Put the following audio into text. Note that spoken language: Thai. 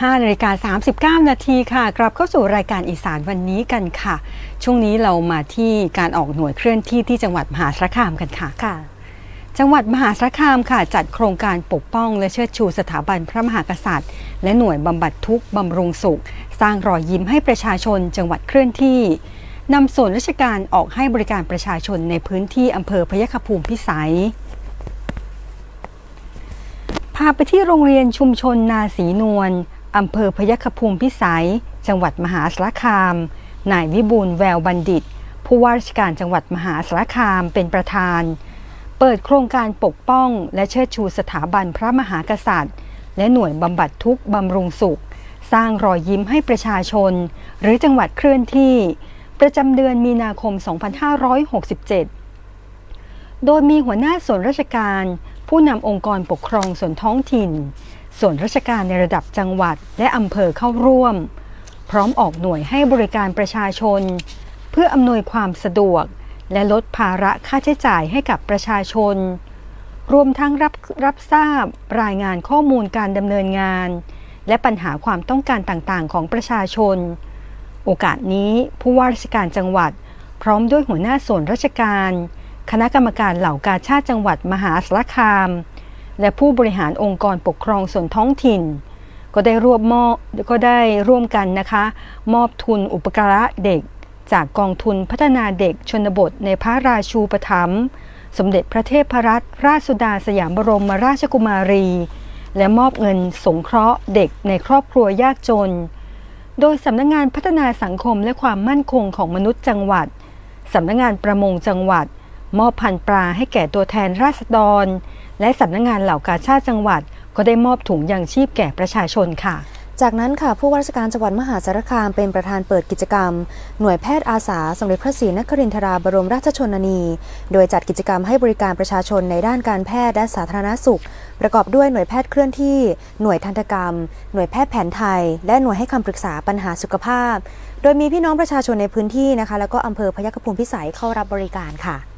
15นาฬิกา39 นาทีค่ะ กลับเข้าสู่รายการอีสานวันนี้กันค่ะ ช่วงนี้เรามาที่การออกหน่วยเคลื่อนที่ที่จังหวัดมหาสารคามกันค่ะ ค่ะ จังหวัดมหาสารคามค่ะ จัดโครงการปกป้องและเชิดชูสถาบันพระมหากษัตริย์ และหน่วยบำบัดทุกข์บำรุงสุข สร้างรอยยิ้มให้ประชาชนจังหวัดเคลื่อนที่นำส่วนราชการออกให้บริการประชาชนในพื้นที่อำเภอพยัคฆภูมิพิสัยพาไปที่โรงเรียนชุมชนนาสีนวล อำเภอพยัคฆภูมิพิสัย จังหวัดมหาสารคาม นายวิบูลแววบัณฑิต ผู้ว่าราชการจังหวัดมหาสารคามเป็นประธาน เปิดโครงการปกป้อง และเชิดชูสถาบันพระมหากษัตริย์ และหน่วยบำบัดทุกข์บำรุงสุข สร้างรอยยิ้มให้ประชาชน หรือจังหวัดเคลื่อนที่ ประจำเดือนมีนาคม 2567 โดยมีหัวหน้าส่วนราชการ ผู้นำองค์กรปกครองส่วนท้องถิ่น ส่วนราชการในระดับจังหวัดและอำเภอเข้าร่วม พร้อมออกหน่วยให้บริการประชาชน เพื่ออำนวยความสะดวก และลดภาระค่าใช้จ่ายให้กับประชาชน รวมทั้งรับรับทราบรายงานข้อมูลการดำเนินงาน และปัญหาความต้องการต่างๆ ของประชาชน โอกาสนี้ผู้ว่าราชการจังหวัด พร้อมด้วยหัวหน้าส่วนราชการ คณะกรรมการเหล่ากาชาติจังหวัดมหาสารคาม และผู้บริหารองค์กรปกครองส่วนท้องถิ่น ก็ได้รวบมอบก็ได้ร่วมกันนะคะ มอบทุนอุปการะเด็ก จากกองทุนพัฒนาเด็กชนบทในพระราชูปถัมภ์สมเด็จพระเทพรัตนราชสุดาสยามบรมราชกุมารี และมอบเงินสงเคราะห์เด็กในครอบครัวยากจน โดยสำนักงานพัฒนาสังคมและความมั่นคงของมนุษย์จังหวัดสำนักงานประมงจังหวัด มอบพันปลาให้แก่ตัวแทนราษฎร และสำนักงานเหล่ากาชาติจังหวัด ก็ได้มอบถุงยางชีพแก่ประชาชนค่ะจากนั้นค่ะผู้ว่าราชการจังหวัดมหาสารคามเป็นประธานเปิดกิจกรรม หน่วยแพทย์อาสาสมเด็จพระศรีนครินทราบรมราชชนนี โดยจัดกิจกรรมให้บริการประชาชนในด้านการแพทย์และสาธารณสุข ประกอบด้วยหน่วยแพทย์เคลื่อนที่ หน่วยทันตกรรม หน่วยแพทย์แผนไทย และหน่วยให้คำปรึกษาปัญหาสุขภาพ โดยมีพี่น้องประชาชนในพื้นที่นะคะ แล้วก็อำเภอพยัคฆภูมิพิสัยเข้ารับบริการค่ะ